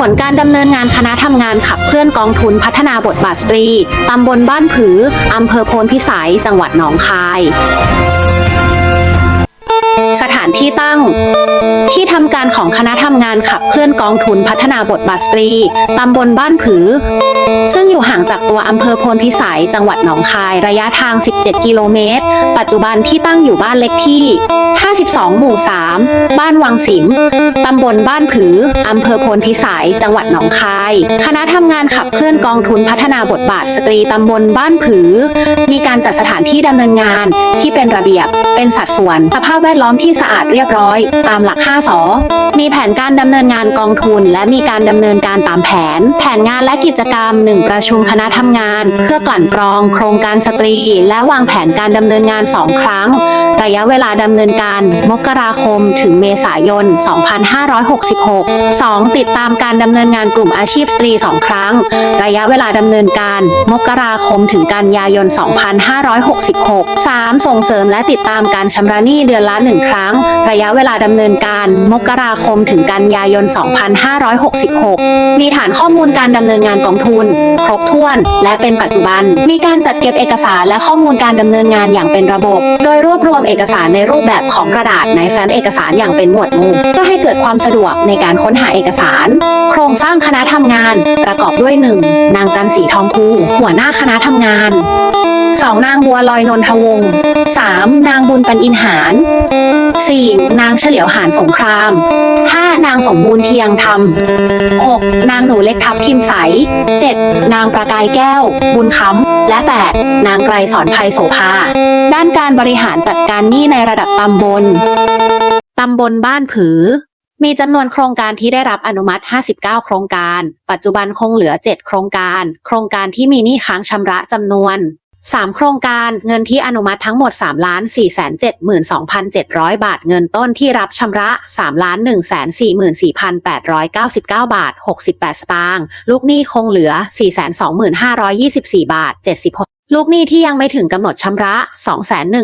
ผลการดำเนินงานคณะทำงานขับเคลื่อนกองทุนพัฒนาบทบาทสตรี ตำบลบ้านผือ อำเภอโพนพิสัย จังหวัดหนองคายสถานที่ตั้ง ที่ทำการของคณะทำงานขับเคลื่อนกองทุนพัฒนาบทบาทสตรี ตำบลบ้านผือ ซึ่งอยู่ห่างจากตัวอำเภอโพนพิสัย จังหวัดหนองคายระยะทาง 17 กิโลเมตร ปัจจุบันที่ตั้งอยู่บ้านเล็กที่ 52 หมู่ 3 บ้านวังสิมตำบลบ้านผือ อำเภอโพนพิสัย จังหวัดหนองคาย คณะทำงานขับเคลื่อนกองทุนพัฒนาบทบาทสตรีตำบลบ้านผือ มีการจัดสถานที่ดำเนินงานที่เป็นระเบียบ เป็นสัดส่วน สภาพแวดล้อมที่สะอาดเรียบร้อย ตามหลัก 5สอมีแผนการดำเนินงานกองทุน และมีการดำเนินการตามแผน แผนงานและกิจกรรม 1 ประชุมคณะทำงาน เพื่อกลั่นกรอง โครงการสตรี และวางแผนการดำเนินงาน 2 ครั้ง ระยะเวลาดำเนินการ มกราคม ถึงเมษายน 2566 2. ติดตามการดำเนินงานกลุ่มอาชีพสตรี 2 ครั้ง ระยะเวลาดำเนินการ มกราคม ถึงกันยายน 2566 3. ส่งเสริมและติดตามการชำระหนี้เดือนละ1ครั้งระยะเวลาดำเนินการ มกราคมถึงกันยายน 2566 มีฐานข้อมูลการดำเนินงานกองทุน ครบถ้วน และเป็นปัจจุบัน มีการจัดเก็บเอกสารและข้อมูลการดำเนินงานอย่างเป็นระบบ โดยรวบรวมเอกสารในรูปแบบของกระดาษในแฟ้มเอกสารอย่างเป็นหมวดหมู่เพื่อให้เกิดความสะดวกในการค้นหาเอกสาร โครงสร้างคณะทำงาน ประกอบด้วย 1. นางจันสีทองภูหัวหน้าคณะทำงาน 2. นางบัวลอยนนทวงศ์ 3. นางบุญปันอินหาร 4. นางเฉลียวหานสงคราม 5. นางสมบูรณ์เทียงธรรม 6. นางหนูเล็กทับทิมใส 7. นางประกายแก้ว บุญคำและ 8. นางไกรสอนภัยโสภา ด้านการบริหารจัดการหนี้ในระดับตำบล ตำบลบ้านผือ มีจำนวนโครงการที่ได้รับอนุมัติ 59 โครงการ ปัจจุบันคงเหลือ 7 โครงการ โครงการที่มีหนี้ค้างชำระจำนวน 3 โครงการเงินที่อนุมัติทั้งหมด 3 4 7 2 7 0 0 บาท เงินต้นที่รับชำระ 3 1 4 4 8 9 9 บาท 68 สตางค์ลูกหนี้คงเหลือ 4 2 5 2 4 บาท 76ลูกหนี้ที่ยังไม่ถึงกำหนดชำระ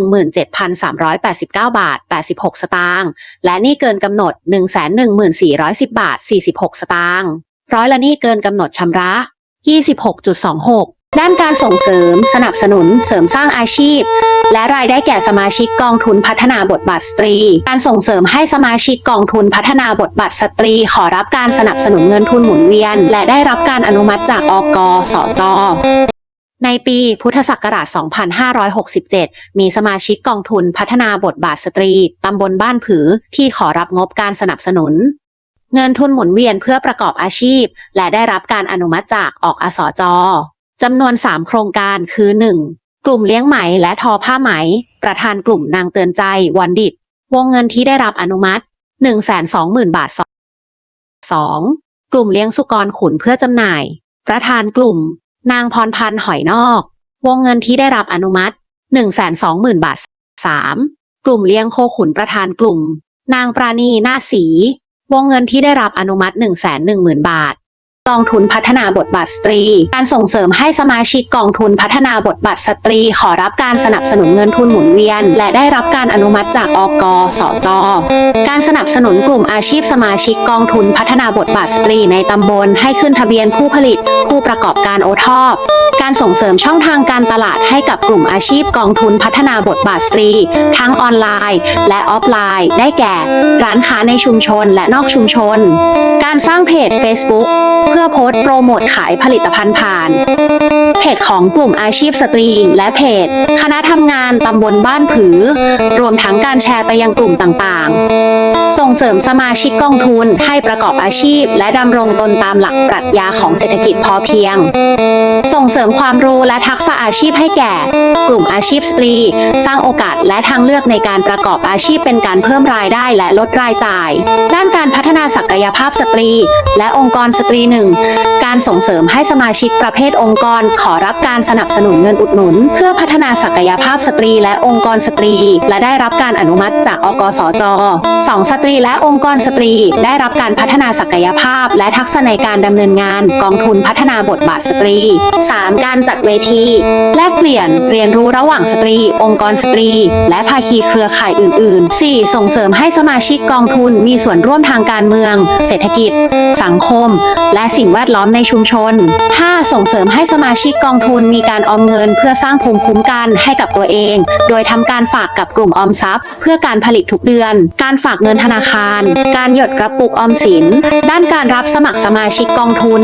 217,389 บาท 86 สตางค์ และหนี้เกินกำหนด 11410 บาท 46 สตางค์ ร้อยละหนี้เกินกำหนดชำระ 26.26 ด้านการส่งเสริม สนับสนุน เสริมสร้างอาชีพ และรายได้แก่สมาชิกกองทุนพัฒนาบทบาทสตรี การส่งเสริมให้สมาชิกกองทุนพัฒนาบทบาทสตรี ขอรับการสนับสนุนเงินทุนหมุนเวียน และได้รับการอนุมัติจากอกสจในปีพุทธศักราช 2567 มีสมาชิกกองทุนพัฒนาบทบาทสตรี ตำบลบ้านผือ ที่ขอรับงบการสนับสนุน เงินทุนหมุนเวียนเพื่อประกอบอาชีพ และได้รับการอนุมัติจากออกอสจ จำนวน 3 โครงการคือ 1. กลุ่มเลี้ยงไหมและทอผ้าไหม ประธานกลุ่มนางเตือนใจวันดิต วงเงินที่ได้รับอนุมัติ 120,000 บาท 2. กลุ่มเลี้ยงสุกรขุนเพื่อจำหน่าย ประธานกลุ่ม นางพรพันธ์หอยนอก วงเงินที่ได้รับอนุมัติ 120,000 บาท 3. กลุ่มเลี้ยงโคขุนประธานกลุ่ม นางปราณีนาศรีวงเงินที่ได้รับอนุมัติ 110,000 บาท กองทุนพัฒนาบทบาทสตรี การส่งเสริมให้สมาชิกกองทุนพัฒนาบทบาทสตรี ขอรับการสนับสนุนเงินทุนหมุนเวียน และได้รับการอนุมัติจากอกสจ การสนับสนุนกลุ่มอาชีพสมาชิกกองทุนพัฒนาบทบาทสตรีในตำบล ให้ขึ้นทะเบียนผู้ผลิต ผู้ประกอบการโอทอปการส่งเสริมช่องทางการตลาดให้กับกลุ่มอาชีพกองทุนพัฒนาบทบาทสตรี ทั้งออนไลน์และออฟไลน์ ได้แก่ ร้านค้าในชุมชนและนอกชุมชน การสร้างเพจ Facebook เพื่อโพสต์โปรโมทขายผลิตภัณฑ์ผ่าน เพจของกลุ่มอาชีพสตรีอิงและเพจ คณะทำงานตำบลบ้านผือ รวมทั้งการแชร์ไปยังกลุ่มต่างๆ ส่งเสริมสมาชิกกองทุนให้ประกอบอาชีพ และดำรงตนตามหลักปรัชญาของเศรษฐกิจพอเพียง ส่งเสริมความรู้และทักษะอาชีพให้แก่ กลุ่มอาชีพสตรี สร้างโอกาสและทางเลือกในการประกอบอาชีพเป็นการเพิ่มรายได้และลดรายจ่าย ด้านการพัฒนาศักยภาพสตรี และองค์กรสตรีหนึ่งการส่งเสริมให้สมาชิกประเภทองค์กร ขอรับการสนับสนุนเงินอุดหนุน เพื่อพัฒนาศักยภาพสตรี และองค์กรสตรี และได้รับการอนุมัติจากอกสจสองสตรี และองค์กรสตรี ได้รับการพัฒนาศักยภาพ และทักษะในการดำเนินงาน กองทุนพัฒนาบทบาทสตรี 3. การจัดเวที แลกเปลี่ยนเรียนรู้ระหว่างสตรี องค์กรสตรี และภาคีเครือข่ายอื่น ๆ 4. ส่งเสริมให้สมาชิกกองทุนมีส่วนร่วมทางการเมือง เศรษฐกิจ สังคม และสิ่งแวดล้อมในชุมชน 5. ส่งเสริมให้สมาชิกกองทุนมีการออมเงิน เพื่อสร้างภูมิคุ้มกันให้กับตัวเอง โดยทำการฝากกับกลุ่มออมทรัพย์ เพื่อการผลิตทุกเดือน การฝากเงินธนาคาร การหยดกระปุกออมสิน ด้านการรับสมัครสมาชิกกองทุน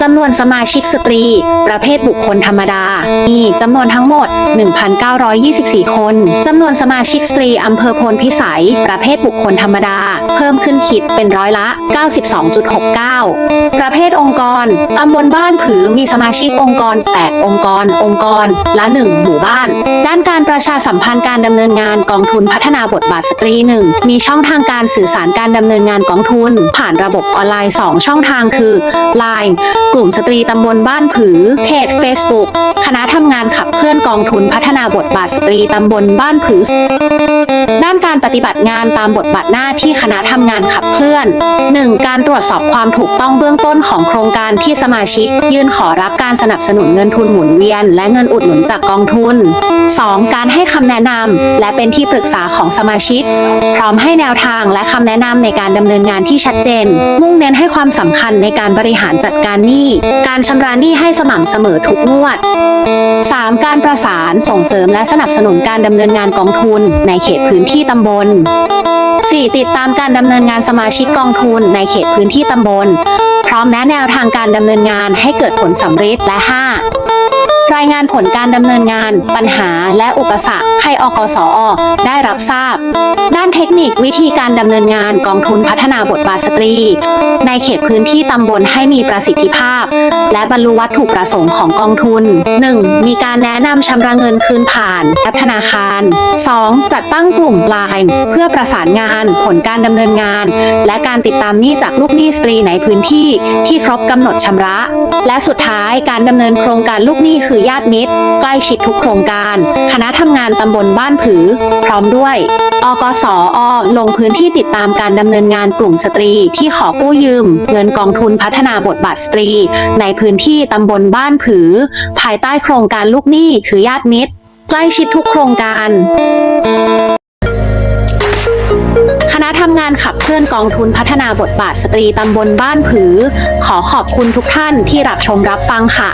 จำนวนสมาชิกสตรีประเภทบุคคลธรรมดา มีจำนวนทั้งหมด 1,924 คน จำนวนสมาชิกสตรีอำเภอโพนพิสัย ประเภทบุคคลธรรมดา เพิ่มขึ้นคิดเป็นร้อยละ 92.69 ประเภทองค์กรตำบลบ้านผือมีสมาชิกองค์กร 8 องค์กร องค์กร ละ 1 หมู่บ้าน ด้านการประชาสัมพันธ์การดำเนินงานกองทุนพัฒนาบทบาทสตรีหนึ่งมีช่องทางการสื่อสารการดำเนินงานกองทุน ผ่านระบบออนไลน์ 2 ช่องทางคือ Line กลุ่มสตรีตำบลบ้านผือเพจ Facebook คณะทำงานขับเคลื่อนกองทุนพัฒนาบทบาทสตรีตำบลบ้านผือด้ ฏิบัติงานตามบทบาทหน้าที่คณะทำงานขับเคลื่อน 1. การตรวจสอบความถูกต้องเบื้องต้นของโครงการที่สมาชิก ยื่นขอรับการสนับสนุนเงินทุนหมุนเวียน และเงินอุดหนุนจากกองทุน 2. การให้คำแนะนำและเป็นที่ปรึกษาของสมาชิก พร้อมให้แนวทางและคำแนะนำในการดำเนินงานที่ชัดเจน มุ่งเน้นให้ความสำคัญในการบริหารจัดการหนี้ การชำระหนี้ให้สม่ำเสมอทุกงวด 3. การประสานส่งเสริมและสนับสนุนการดำเนินงานกองทุน ในเขตพื้นที่ตำบล 4. ติดตามการดำเนินงานสมาชิกกองทุนในเขตพื้นที่ตำบล พร้อมแนะแนวทางการดำเนินงานให้เกิดผลสำเร็จและ 5. รายงานผลการดำเนินงาน ปัญหาและอุปสรรคให้อกสอได้รับทราบ ด้านเทคนิควิธีการดำเนินงานกองทุนพัฒนาบทบาทสตรี ในเขตพื้นที่ตำบลให้มีประสิทธิภาพ และบรรลุวัตถุประสงค์ของกองทุน 1. มีการแนะนำชำระเงินคืนผ่านแอปธนาคาร 2. จัดตั้งกลุ่มไลน์เพื่อประสานงานผลการดำเนินงาน และการติดตามหนี้จากลูกหนี้สตรีในพื้นที่ที่ครบกำหนดชำระ และสุดท้ายการดำเนินโครงการลูกหนี้คือือญาติมิตร ใกล้ชิดทุกโครงการ คณะทำงานตำบลบ้านผือ พร้อมด้วยอกสอลงพื้นที่ติดตามการดำเนินงานกลุ่มสตรีที่ขอกู้ยืม เงินกองทุนพัฒนาบทบาทสตรี ในพื้นที่ตำบลบ้านผือ ภายใต้โครงการลูกหนี้คือญาติมิตร ใกล้ชิดทุกโครงการคณะทำงานขับเคลื่อนกองทุนพัฒนาบทบาทสตรีตำบลบ้านผือ ขอขอบคุณทุกท่านที่รับชมรับฟังค่ะ